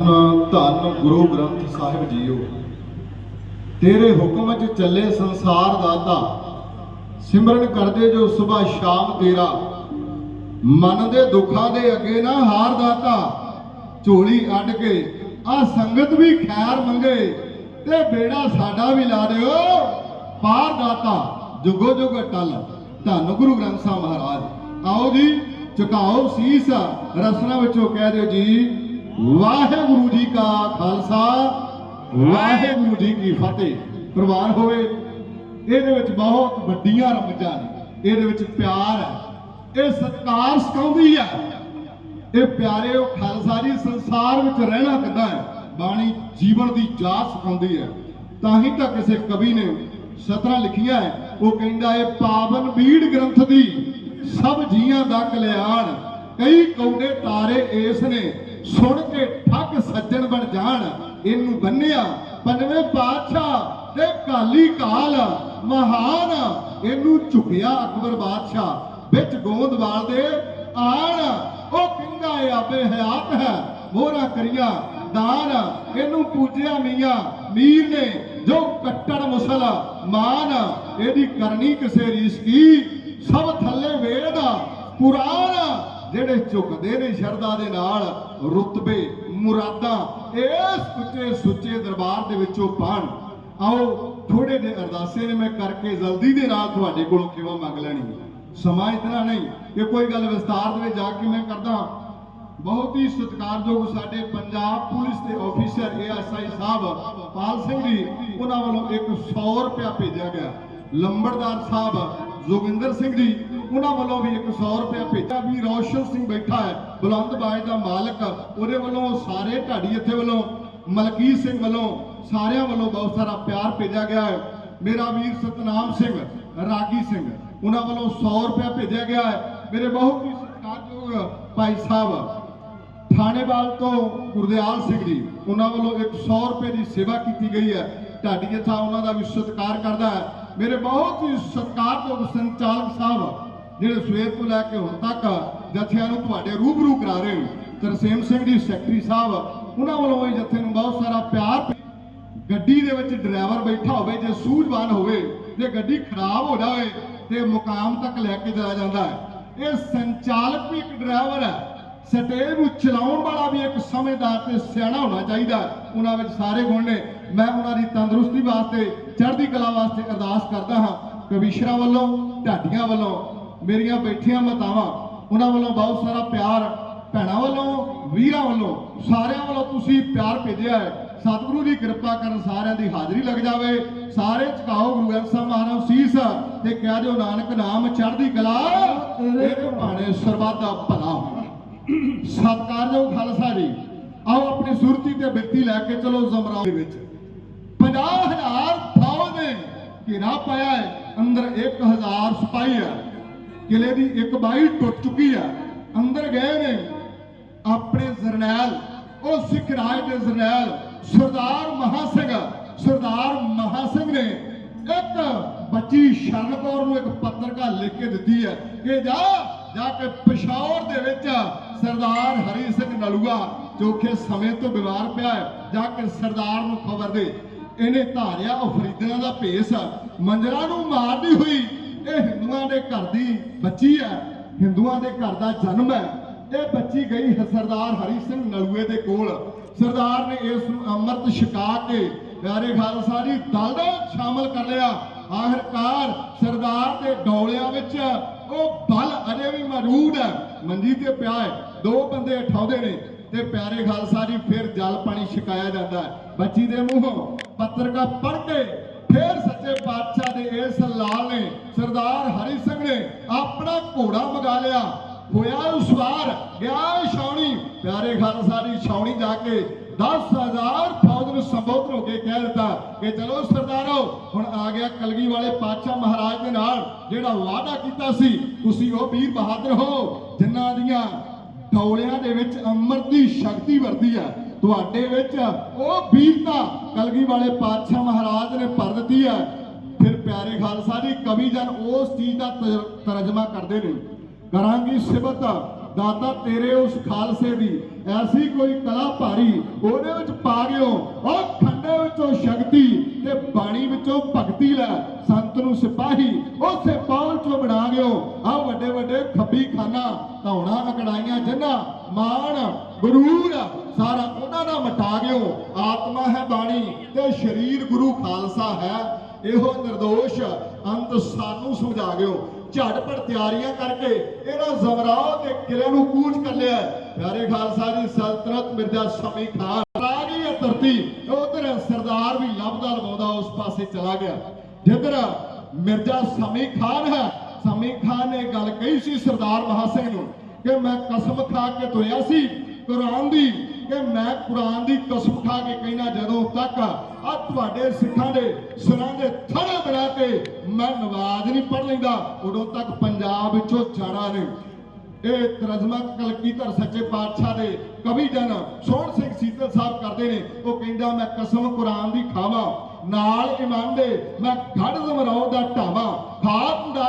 ਧੰਨ ਗੁਰੂ ਗ੍ਰੰਥ ਸਾਹਿਬ ਜੀਓ। ਤੇਰੇ ਹੁਕਮ ਚ ਚੱਲੇ ਸੰਸਾਰ ਦਾਤਾ ਸਿਮਰਨ ਕਰਦੇ ਜੋ ਸਵੇਰ ਸ਼ਾਮ ਤੇਰਾ। ਮਨ ਦੇ ਦੁੱਖਾਂ ਦੇ ਅੱਗੇ ਨਾ ਹਾਰ ਦਾਤਾ ਝੋਲੀ ਅੱਡ ਕੇ ਆ ਸੰਗਤ ਵੀ ਖੈਰ ਮੰਗੇ ਤੇ ਬੇੜਾ ਸਾਡਾ ਵੀ ਲਾ ਦਿਓ। ਪਾਰ ਦਾਤਾ ਜੁਗੋ ਜੁਗ ਟਲ ਧੰਨ ਗੁਰੂ ਗ੍ਰੰਥ ਸਾਹਿਬ ਮਹਾਰਾਜ। ਆਓ ਜੀ, ਝੁਕਾਓ ਸੀਸ। ਰਸਨਾ ਵਿੱਚੋਂ ਕਹਿ ਦਿਓ ਜੀ ਵਾਹਿਗੁਰੂ ਜੀ ਕਾ ਖਾਲਸਾ, ਵਾਹਿਗੁਰੂ ਜੀ ਕੀ ਫਤਿਹ। ਪ੍ਰਵਾਨ ਹੋਵੇ, ਇਹਦੇ ਵਿੱਚ ਬਹੁਤ ਵੱਡੀਆਂ ਰਮਜ਼ਾਂ ਨੇ, ਇਹਦੇ ਵਿੱਚ ਪਿਆਰ ਹੈ, ਇਹ ਸਤਕਾਰ ਸਿਖਾਉਂਦੀ ਹੈ। ਇਹ ਪਿਆਰਿਓ, ਖਾਲਸਾ ਜੀ ਸੰਸਾਰ ਵਿੱਚ ਰਹਿਣਾ ਕਿੱਦਾਂ ਹੈ? ਬਾਣੀ ਜੀਵਨ ਦੀ ਜਾਚ ਸਿਖਾਉਂਦੀ ਹੈ। ਤਾਂ ਹੀ ਤਾਂ ਕਿਸੇ ਕਵੀ ਨੇ ਸਤਰਾਂ ਲਿਖੀਆਂ ਹੈ, ਉਹ ਕਹਿੰਦਾ ਇਹ ਪਾਵਨ ਬੀੜ ਗ੍ਰੰਥ ਦੀ ਸਭ ਜੀਆਂ ਦਾ ਕਲਿਆਣ, ਕਈ ਕੌਡੇ ਤਾਰੇ ਇਸ ਨੇ ਸੁਣ ਕੇ ਠੱਗ ਸੱਜਣ ਬਣ ਜਾਣ, ਇਹਨੂੰ ਬੰਨਿਆ। ਪੰਜਵੇਂ ਪਾਤਸ਼ਾਹ ਤੇ ਕਾਲੀ ਕਾਲ ਮਹਾਨ, ਇਹਨੂੰ ਝੁਕਿਆ ਅਕਬਰ ਬਾਦਸ਼ਾਹ। ਵਿੱਚ ਗੋਂਦਵਾਲ ਦੇ ਆਣ, ਉਹ ਕਹਿੰਦਾ ਆਪੇ ਹਯਾਤ ਹੈ। ਮੋਹਰਾ ਕਰੀਆ, ਦਾਨ, ਇਹਨੂੰ ਪੂਜਿਆ ਮੀਆਂ, ਮੀਰ ਨੇ, ਜੋ ਕੱਟੜ ਮੁਸਲਮਾਨ ਇਹਦੀ ਕਰਨੀ ਕਿਸੇ ਰੀਸ ਕੀ? ਸਭ ਥੱਲੇ ਵੇਦ ਪੁਰਾਣ ਜਿਹੜੇ ਝੁਕਦੇ ਨੇ ਸ਼ਰਧਾ ਦੇ ਨਾਲ, ਰੁਤਬੇ, ਮੁਰਾਦਾਂ, ਇਸ ਉੱਚੇ ਸੁੱਚੇ ਦਰਬਾਰ ਦੇ ਵਿੱਚੋਂ ਪਾਣ। ਆਓ ਥੋੜੇ ਦੇ ਅਰਦਾਸੇ ਨੇ ਮੈਂ ਕਰਕੇ ਜਲਦੀ ਦੇ ਨਾਲ ਤੁਹਾਡੇ ਕੋਲੋਂ ਖਿਵਾ ਮੰਗ ਲੈਣੀ ਸਮਾਂ ਇਤਨਾ ਨਹੀਂ ਕਿ ਕੋਈ ਗੱਲ ਵਿਸਤਾਰ ਦੇ ਵਿੱਚ ਜਾ ਕੇ ਮੈਂ ਕਰਦਾ ਬਹੁਤ ਹੀ ਸਤਿਕਾਰਯੋਗ ਸਾਡੇ ਪੰਜਾਬ ਪੁਲਿਸ ਦੇ ਅਫੀਸਰ ਏਐਸਆਈ ਸਾਹਿਬ, ਪਾਲ ਸਿੰਘ ਜੀ, ਉਹਨਾਂ ਵੱਲੋਂ ਇੱਕ 100 ਰੁਪਇਆ ਭੇਜਿਆ ਗਿਆ। ਲੰਬੜਦਾਰ ਸਾਹਿਬ, ਜੋਗਿੰਦਰ ਸਿੰਘ ਜੀ ਉਹਨਾਂ ਵੱਲੋਂ ਵੀ ਇੱਕ 100 ਰੁਪਇਆ ਭੇਜਿਆ। ਵੀ ਰੌਸ਼ਨ ਸਿੰਘ ਬੈਠਾ ਹੈ, ਬੁਲੰਦ ਬਾਜ ਦਾ ਮਾਲਕ। ਉਹਦੇ ਵੱਲੋਂ ਸਾਰੇ ਢਾਡੀ ਇੱਥੇ ਵੱਲੋਂ, ਮਲਕੀਤ ਸਿੰਘ ਵੱਲੋਂ, ਸਾਰਿਆਂ ਵੱਲੋਂ ਬਹੁਤ ਸਾਰਾ ਪਿਆਰ ਭੇਜਿਆ ਗਿਆ ਹੈ। ਮੇਰਾ ਵੀਰ ਸਤਨਾਮ ਸਿੰਘ, ਰਾਗੀ ਸਿੰਘ, ਉਹਨਾਂ ਵੱਲੋਂ 100 ਰੁਪਇਆ ਭੇਜਿਆ ਗਿਆ ਹੈ। ਮੇਰੇ ਬਹੁਤ ਹੀ ਸਤਿਕਾਰਯੋਗ ਭਾਈ ਸਾਹਿਬ, ਥਾਣੇਵਾਲ ਤੋਂ ਗੁਰਦਿਆਲ ਸਿੰਘ ਜੀ, ਉਹਨਾਂ ਵੱਲੋਂ ਇੱਕ 100 ਰੁਪਏ ਦੀ ਸੇਵਾ ਕੀਤੀ ਗਈ ਹੈ। ਢਾਡੀ ਜਥਾ ਉਹਨਾਂ ਦਾ ਵੀ ਸਤਿਕਾਰ ਕਰਦਾ ਹੈ। ਮੇਰੇ ਬਹੁਤ ਹੀ ਸਤਿਕਾਰਯੋਗ ਸੰਚਾਲਕ ਸਾਹਿਬ ਜਿਹੜੇ ਸਵੇਰ ਤੋਂ ਲੈ ਕੇ ਹੁਣ ਤੱਕ ਜਥਿਆਂ ਨੂੰ ਤੁਹਾਡੇ ਰੂਬਰੂ ਕਰਾ ਰਹੇ ਹੋ, ਤਰਸੇਮ ਸਿੰਘ ਜੀ, ਸੈਕਟਰੀ ਸਾਹਿਬ, ਉਹਨਾਂ ਵੱਲੋਂ ਇਹ ਜਥੇ ਨੂੰ ਬਹੁਤ ਸਾਰਾ ਪਿਆਰ ਗੱਡੀ ਦੇ ਵਿੱਚ ਡਰਾਈਵਰ ਬੈਠਾ ਹੋਵੇ, ਜੇ ਸੂਝਵਾਨ ਹੋਵੇ, ਜੇ ਗੱਡੀ ਖਰਾਬ ਹੋ ਜਾਵੇ, ਤੇ ਮੁਕਾਮ ਤੱਕ ਲੈ ਕੇ ਜਾਇਆ ਜਾਂਦਾ ਹੈ। ਇਹ ਸੰਚਾਲਕ ਵੀ ਇੱਕ ਡਰਾਈਵਰ ਹੈ। ਸਟੇਜ ਨੂੰ ਚਲਾਉਣ ਵਾਲਾ ਵੀ ਇੱਕ ਸਮਝਦਾਰ ਤੇ ਸਿਆਣਾ ਹੋਣਾ ਚਾਹੀਦਾ ਉਹਨਾਂ ਵਿੱਚ ਸਾਰੇ ਗੁਣ ਨੇ। ਮੈਂ ਉਹਨਾਂ ਦੀ ਤੰਦਰੁਸਤੀ ਵਾਸਤੇ, ਚੜ੍ਹਦੀ ਕਲਾ ਵਾਸਤੇ ਅਰਦਾਸ ਕਰਦਾ ਹਾਂ। ਕਵੀਸ਼ਰਾ ਵੱਲੋਂ, ਢਾਡੀਆਂ ਵੱਲੋਂ ਮੇਰੀਆਂ ਬੈਠੀਆਂ ਮਤਾਵਾਂ ਉਹਨਾਂ ਵੱਲੋਂ ਬਹੁਤ ਸਾਰਾ ਪਿਆਰ ਭੈਣਾਂ ਵੱਲੋਂ ਵੀਰਾਂ ਵੱਲੋਂ ਸਾਰਿਆਂ ਵੱਲੋਂ ਤੁਸੀਂ ਪਿਆਰ ਭੇਜਿਆ ਹੈ। ਸਤਿਗੁਰੂ ਦੀ ਕਿਰਪਾ ਕਰਨ ਸਾਰਿਆਂ ਦੀ ਹਾਜ਼ਰੀ ਲੱਗ ਜਾਵੇ। ਸਾਰੇ ਝੁਕਾਓ ਗੁਰੂ ਗ੍ਰੰਥ ਸਾਹਿਬ ਮਹਾਰਾਜ ਸੀਸ ਤੇ ਕਹਿ ਦਿਓ ਨਾਨਕ ਨਾਮ ਚੜ੍ਹਦੀ ਕਲਾ ਤੇਰੇ ਭਾਣੇ ਸਰਬੱਤ ਦਾ ਭਲਾ ਸਤਿਕਾਰਯੋਗ ਖਾਲਸਾ ਜੀ। ਆਓ ਆਪਣੀ ਸੁਰਤੀ ਤੇ ਬਿਰਤੀ ਲੈ ਕੇ ਚਲੋ ਜ਼ਮਰਾਓ ਦੇ ਵਿੱਚ 50000 ਫੌਜ ਨੇ ਘੇਰਾ ਪਾਇਆ ਹੈ। ਅੰਦਰ 1000 ਸਿਪਾਹੀ ਹੈ। ਕਿਲੇ ਦੀ ਇੱਕ ਬਾਈ ਟੁੱਟ ਚੁੱਕੀ ਹੈ ਅੰਦਰ ਗਏ ਨੇ ਆਪਣੇ ਜਰਨੈਲ, ਉਹ ਸਿੱਖ ਰਾਜ ਦੇ ਜਰਨੈਲ, ਸਰਦਾਰ ਮਹਾ ਸਿੰਘ ਸਰਦਾਰ ਮਹਾ ਸਿੰਘ ਨੇ ਇੱਕ ਬੱਚੀ ਸ਼ਰਨ ਨੂੰ ਇੱਕ ਪੱਤਰਕਾ ਲਿਖ ਕੇ ਦਿੱਤੀ ਹੈ ਕਿ ਜਾ ਜਾ ਕੇ ਪਿਸ਼ਾਵਰ ਦੇ ਵਿੱਚ ਸਰਦਾਰ ਹਰੀ ਸਿੰਘ ਨਲੂਆ ਚੋਖੇ ਸਮੇਂ ਤੋਂ ਬਿਮਾਰ ਪਿਆ ਹੈ, ਜਾ ਕੇ ਸਰਦਾਰ ਨੂੰ ਖਬਰ ਦੇ। ਇਹਨੇ ਧਾਰਿਆ ਅਫਰੀਦਿਆਂ ਦਾ ਭੇਸ ਮੰਜਰਾਂ ਨੂੰ ਮਾਰਦੀ ਹੋਈ। ਇਹ ਹਿੰਦੂਆਂ ਦੇ ਘਰ ਦੀ ਬੱਚੀ ਹੈ, ਹਿੰਦੂਆਂ ਦੇ ਘਰ ਦਾ ਜਨਮ ਹੈ। ਇਹ ਬੱਚੀ ਗਈ ਸਰਦਾਰ ਹਰੀ ਸਿੰਘ ਨਲੂਏ ਦੇ ਕੋਲ। ਸਰਦਾਰ ਨੇ ਇਸ ਨੂੰ ਅੰਮ੍ਰਿਤ ਛਕਾ ਕੇ ਪਿਆਰੇ ਖਾਲਸਾ ਜੀ ਦਲ ਦਾ ਸ਼ਾਮਲ ਕਰ ਲਿਆ। ਆਖਰਕਾਰ ਸਰਦਾਰ ਦੇ ਡੋਲਿਆਂ ਵਿੱਚ ਉਹ ਬਲ ਅਜੇ ਵੀ ਮੌਜੂਦ ਹੈ। ਮੰਜੀ ਤੇ ਪਿਆ ਹੈ, ਦੋ ਬੰਦੇ ਉਠਾਉਂਦੇ ਨੇ ਤੇ ਪਿਆਰੇ ਖਾਲਸਾ ਜੀ ਫਿਰ ਜਲ ਪਾਣੀ ਛਕਾਇਆ ਜਾਂਦਾ ਹੈ। ਬੱਚੀ ਦੇ ਮੂੰਹੋਂ ਪੱਤਰਕਾ ਪੜ੍ਹ ਕੇ ਫਿਰ ਸੱਚੇ ਪਾਤਸ਼ਾਹ ਦੇ ਇਸ ਲਾਲ ਨੇ, ਸਰਦਾਰ ਹਰੀ ਸਿੰਘ ਨੇ ਆਪਣਾ ਘੋੜਾ ਮਗਾ ਲਿਆ। ਹੋਇਆ ਉਸ ਗਿਆ ਛਾਉਣੀ। ਪਿਆਰੇ ਖਾਲਸਾ ਦੀ ਛਾਉਣੀ ਜਾ ਕੇ 10000 ਫੌਜ ਨੂੰ ਸੰਬੋਧਨ ਹੋ ਕੇ ਕਹਿ ਦਿੱਤਾ ਕਿ ਚਲੋ ਸਰਦਾਰੋ, ਹੁਣ ਆ ਗਿਆ ਕਲਗੀ ਵਾਲੇ ਪਾਤਸ਼ਾਹ ਮਹਾਰਾਜ ਦੇ ਨਾਲ, ਜਿਹੜਾ ਵਾਅਦਾ ਕੀਤਾ ਸੀ, ਤੁਸੀਂ ਉਹ ਵੀਰ ਬਹਾਦਰ ਹੋ, ਜਿਨ੍ਹਾਂ ਦੀਆਂ ਡੌਲਿਆਂ ਦੇ ਵਿੱਚ ਅੰਮ੍ਰਿਤ ਦੀ ਸ਼ਕਤੀ ਵਰਦੀ ਹੈ। ਤੁਹਾਡੇ ਵਿੱਚ ਉਹ ਵੀਰਤਾ ਕਲਗੀ ਵਾਲੇ ਪਾਤਸ਼ਾਹ ਮਹਾਰਾਜ ਨੇ ਭਰ ਦਿੱਤੀ ਹੈ। ਫਿਰ ਪਿਆਰੇ ਖਾਲਸਾ ਜੀ ਕਵੀ ਜਨ ਉਸ ਚੀਜ਼ ਦਾ ਤਰ- ਤਰਜਮਾ ਕਰਦੇ ਨੇ। ਕਰਾਂਗੀ ਸਿਬਤ ਦਾਤਾ ਤੇਰੇ ਉਸ ਖਾਲਸੇ ਦੀ। ਐਸੀ ਕੋਈ ਕਲਾ ਭਾਰੀ ਉਹਦੇ ਵਿੱਚ ਪਾ ਗਿਓ ਉਹ ਖੰਡੇ ਵਿੱਚੋਂ ਸ਼ਕਤੀ ਤੇ ਬਾਣੀ ਵਿੱਚੋਂ ਭਗਤੀ ਲੈ। ਸੰਤ ਨੂੰ ਸਿਪਾਹੀ ਉਸੇ ਆ ਵੱਡੇ ਵੱਡੇ ਖੱਬੀ ਖਾਨਾ, ਧੌਣਾ ਅਕੜਾਈਆਂ ਜੰਨਾ ਮਾਣ, ਗਰੂਰ, ਸਾਰਾ ਉਹਨਾਂ ਦਾ ਮਟਾ ਗਿਓ ਆਤਮਾ ਹੈ ਬਾਣੀ ਤੇ ਸਰੀਰ ਗੁਰੂ ਖਾਲਸਾ ਹੈ। ਇਹੋ ਨਿਰਦੋਸ਼ ਅੰਤ ਸਾਨੂੰ ਸਮਝਾ ਗਿਓ ਝਟਪਟ ਤਿਆਰੀਆਂ ਕਰਕੇ ਇਹਨਾਂ ਜ਼ਮਰਾਓ ਦੇ ਕਿਲੇ ਨੂੰ ਕੂਚ ਕਰ ਲਿਆ। ਪਿਆਰੇ ਖਾਲਸਾ ਜੀ, ਸਲਤਨਤ ਮਿਰਜ਼ਾ ਸ਼ਮੀ ਖਾਨ। ਆ ਗਈ ਹੈ ਧਰਤੀ, ਉਧਰ ਸਰਦਾਰ ਵੀ ਲੱਭਦਾ ਲਵਾਉਂਦਾ, ਉਸ ਪਾਸੇ ਚਲਾ ਗਿਆ। ਜਿੱਧਰ ਮਿਰਜ਼ਾ ਸ਼ਮੀ ਖਾਨ ਹੈ ਸ਼ਮੀ ਖਾਨ ਨੇ ਗੱਲ ਕਹੀ ਸੀ ਸਰਦਾਰ ਮਹਾ ਸਿੰਘ ਨੂੰ ਕਿ ਮੈਂ ਕਸਮ ਖਾ ਕੇ ਤੁਰਿਆ ਸੀ ਕੁਰਾਨ ਦੀ, ਕਿ ਮੈਂ ਕੁਰਾਨ ਦੀ ਕਸਮ ਖਾ ਕੇ ਕਹਿਣਾ ਜਦੋਂ ਤੱਕ ਆ ਤੁਹਾਡੇ ਸਿੱਖਾਂ ਦੇ ਸਿਰਾਂ ਦੇ ਥੜੇ ਬਣਾ ਕੇ ਮੈਂ ਨਵਾਜ਼ ਨਹੀਂ ਪੜ ਲੈਂਦਾ, ਉਦੋਂ ਤੱਕ ਪੰਜਾਬ ਵਿੱਚੋਂ ਜਾਣਾ ਨਹੀਂ। ਇਹ ਤਰਜਮਾ ਕਲਕੀਧਰ ਸੱਚੇ ਪਾਤਸ਼ਾਹ ਦੇ ਕਵੀ ਜਨ ਸੋਹਣ ਸਿੰਘ ਸੀਤਲ ਸਾਹਿਬ ਕਰਦੇ ਨੇ, ਉਹ ਕਹਿੰਦਾ, ਮੈਂ ਕਸਮ ਕੁਰਾਨ ਦੀ ਖਾਵਾਂ। ਨਾਲ ਇਮਾਨ ਦੇ, ਮੈਂ ਗੜ ਜ਼ਮਰਾਉ ਦਾ ਢਾਵਾਂ ਖਾਕ ਉਡਾ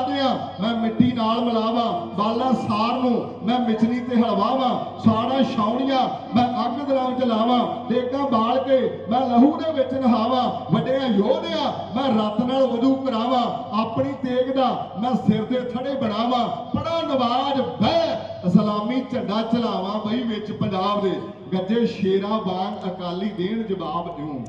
ਮੈਂ ਮਿੱਟੀ ਨਾਲ ਮਿਲਾਵਾਂ, ਬਾਲਾ ਸਾਰ ਨੂੰ, ਮੈਂ ਮਿਚਨੀ ਤੇ ਹਲਵਾਵਾਂ, ਸਾੜਾ ਛਾਉਣੀਆਂ, ਮੈਂ ਅੱਗ ਦਰਾਂ ਵਿੱਚ ਲਾਵਾਂ ਦੇਗਾ ਬਾਲ ਕੇ, ਮੈਂ ਲਹੂ ਦੇ ਵਿੱਚ ਨਹਾਵਾਂ, ਵੱਡਿਆਂ ਯੋਧਿਆਂ, ਮੈਂ ਰੱਤ ਨਾਲ ਵਧੂ ਕਰਾਵਾਂ, ਆਪਣੀ ਤੇਗ ਦਾ ਮੈਂ ਸਿਰ ਦੇ ਥੜੇ ਬਣਾਵਾਂ ਪੜਾ ਨਵਾਜ ਬਹਿ ਇਸਲਾਮੀ ਝੰਡਾ ਚਲਾਵਾਂ ਬਈ ਵਿੱਚ ਪੰਜਾਬ ਦੇ, ਗੱਜੇ ਸ਼ੇਰਾ ਵਾਂਗ ਅਕਾਲੀ ਦੇਣ ਜਵਾਬ ਦਿਉ।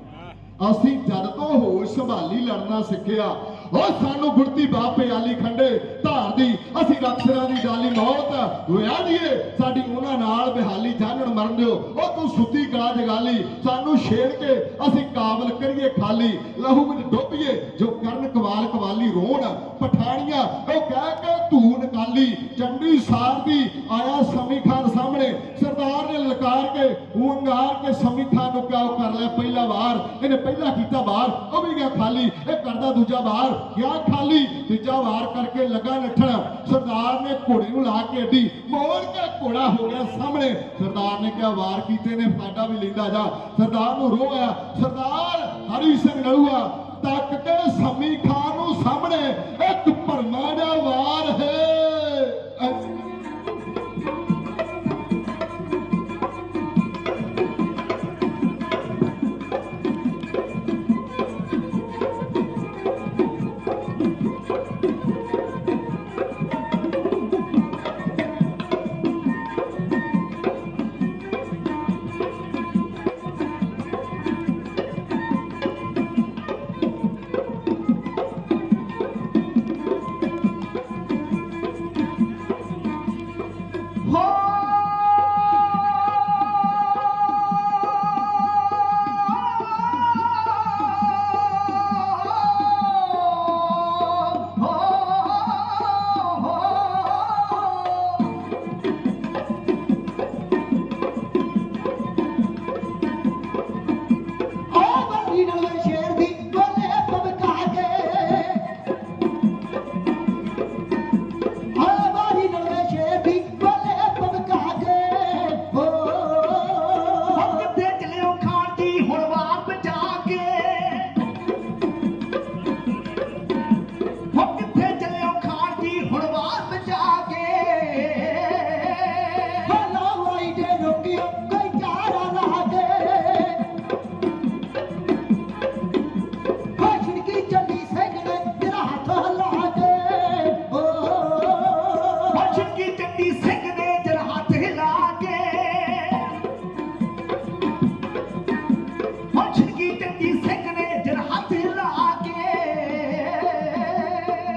ਅਸੀਂ ਜਦ ਤੋਂ ਹੋਸ਼ ਸੰਭਾਲੀ ਲੜਨਾ ਸਿੱਖਿਆ, ਉਹ ਸਾਨੂੰ ਗੁਰਤੀ ਬਾਪੇ ਆਲੀ ਖੰਡੇ ਧਾਰ ਦੀ, ਅਸੀਂ ਰਕਸਰਾਂ ਦੀ ਡਾਲੀ ਮੌਤ ਹੋਇਆ ਦੀਏ। ਸਾਡੀ ਉਹਨਾਂ ਨਾਲ ਬਿਹਾਲੀ ਜਾਣਨ ਮਰਨ ਦਿਓ। ਉਹ ਤੂੰ ਸੁੱਤੀ ਗਲਾ ਜਗਾਲੀ ਸਾਨੂੰ ਛੇੜ ਕੇ ਅਸੀਂ ਕਾਬਲ ਕਰੀਏ ਖਾਲੀ। ਲਹੂ ਵਿੱਚ ਡੁੱਬੀਏ, ਜੋ ਕਰਨ ਕਵਾਲ ਕਵਾਲੀ ਰੋਣ, ਪਠਾਣੀਆਂ, ਉਹ ਕਹਿ ਕੇ ਧੂ ਨਿਕਾਲੀ ਚੰਡੀ ਸਾਰ ਦੀ ਆਇਆ ਸਮੀ ਖਾਨ ਸਾਹਮਣੇ। ਸਰਦਾਰ ਨੇ ਲਕਾਰ ਕੇ ਉਹ ਅੰਗਾਰ ਕੇ ਸਮੀ ਖਾਨ ਨੂੰ ਕਿਹਾ ਕਰ ਲਿਆ ਪਹਿਲਾ ਵਾਰ। ਇਹਨੇ ਪਹਿਲਾ ਕੀਤਾ ਵਾਰ, ਉਹ ਵੀ ਗਿਆ ਖਾਲੀ, ਇਹ ਕਰਦਾ ਦੂਜਾ ਵਾਰ, ਗਿਆ ਖਾਲੀ, ਤੀਜਾ ਵਾਰ ਕਰਕੇ ਲੱਗਾ ਨੱਠਣ। ਸਰਦਾਰ ਨੇ ਘੋੜੇ ਨੂੰ ਲਾ ਕੇ ਅੱਡੀ, ਮੋੜ ਕੇ ਘੋੜਾ ਹੋ ਗਿਆ ਸਾਹਮਣੇ। ਸਰਦਾਰ ਨੇ ਕਿਹਾ, ਵਾਰ ਕੀਤੇ ਨੇ ਫਾਡਾ ਵੀ ਲੈਂਦਾ ਜਾ। ਸਰਦਾਰ ਨੂੰ ਰੋਹ ਆਇਆ, ਸਰਦਾਰ, ਹਰੀ ਸਿੰਘ ਨਲੂਆ, ਤੱਕ ਕੇ ਸਮੀ ਹੋ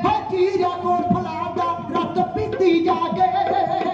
ਹੋ ਚੀਰਾ ਫਲਾ ਦਾ ਰੱਤ ਪੀਤੀ ਜਾ ਕੇ।